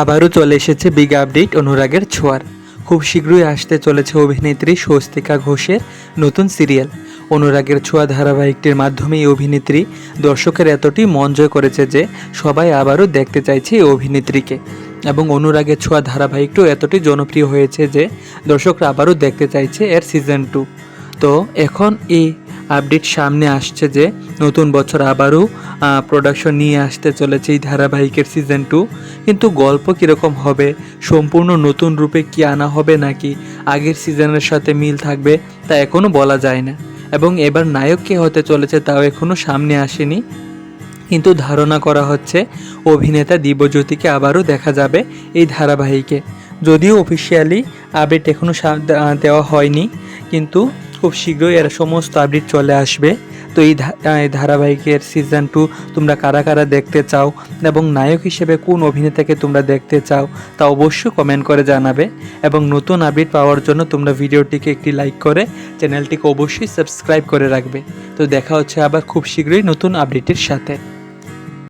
আবারও চলে এসেছে বিগ আপডেট অনুরাগের ছোঁয়ার। খুব শীঘ্রই আসতে চলেছে অভিনেত্রী স্বস্তিকা ঘোষের নতুন সিরিয়াল। অনুরাগের ছোঁয়া ধারাবাহিকটির মাধ্যমে এই অভিনেত্রী দর্শকের এতটি মন জয় করেছে যে সবাই আবারও দেখতে চাইছে এই অভিনেত্রীকে। এবং অনুরাগের ছোঁয়া ধারাবাহিকটিও এতটি জনপ্রিয় হয়েছে যে দর্শকরা আবারও দেখতে চাইছে এর সিজন টু তো এখন এই আপডেট সামনে আসছে যে নতুন বছর আবারও প্রোডাকশন নিয়ে আসতে চলেছে এই ধারাবাহিকের সিজন টু কিন্তু গল্প কীরকম হবে? সম্পূর্ণ নতুন রূপে কি আনা হবে নাকি আগের সিজনের সাথে মিল থাকবে তা এখনও বলা যায় না। এবং এবার নায়ক কে হতে চলেছে তাও এখনও সামনে আসেনি। কিন্তু ধারণা করা হচ্ছে অভিনেতা দিব্যজ্যোতিকে আবারও দেখা যাবে এই ধারাবাহিকে। যদিও অফিসিয়ালি আপডেট এখনও দেওয়া হয়নি, কিন্তু খুব শীঘ্রই এর সমস্ত আপডেট চলে আসবে। তো এই ধারাবাহিকের সিজন টু তোমরা কারা কারা দেখতে চাও এবং নায়ক হিসেবে কোন অভিনেতাকে তোমরা দেখতে চাও তা অবশ্যই কমেন্ট করে জানাবে এবং নতুন আপডেট পাওয়ার জন্য তোমরা ভিডিওটিকে একটি লাইক করে চ্যানেলটিকে অবশ্যই সাবস্ক্রাইব করে রাখবে। তো দেখা হচ্ছে আবার খুব শীঘ্রই নতুন আপডেটের সাথে।